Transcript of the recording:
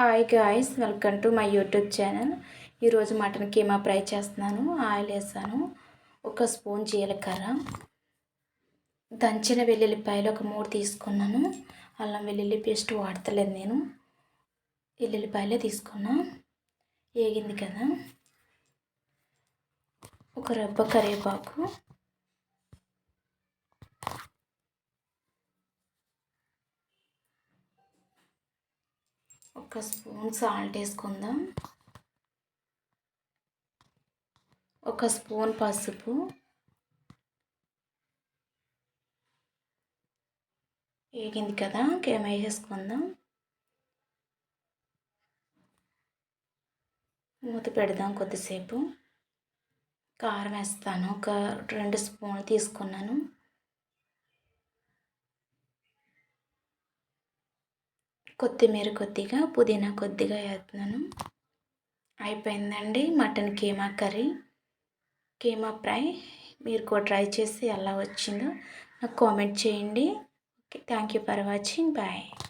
Hi guys welcome to my YouTube channel ఈరోజు mutton keema fry చేస్తున్నాను. Oil వేసాను. ఒక స్పూన్ జీలకర్ర. దంచిన వెల్లుల్లిపాయలు ఒక మూడు తీసుకున్నాను. అల్లం వెల్లుల్లి పేస్ట్ వాడతలేదు నేను. వెల్లుల్లిపాయలే తీసుకున్నా. ఏగింది కదా. ఒక రబ్బ కరివేపాకు. ఒక స్పూన్ సాల్ట్ వేసుకుందాం. ఒక స్పూన్ పసుపు. వేగింది కదా కేమ వేసేసుకుందాం. మూత పెడదాం కొద్దిసేపు. కారం వేస్తాను ఒక రెండు స్పూన్లు తీసుకున్నాను. కొత్తిమీర కొద్దిగా పుదీనా కొద్దిగా వేస్తున్నాను. అయిపోయిందండి mutton keema curry. Keema fry. మీరు కూడా ట్రై చేసి ఎలా వచ్చిందో నాకు కామెంట్ చేయండి. Okay thank you for watching. Bye.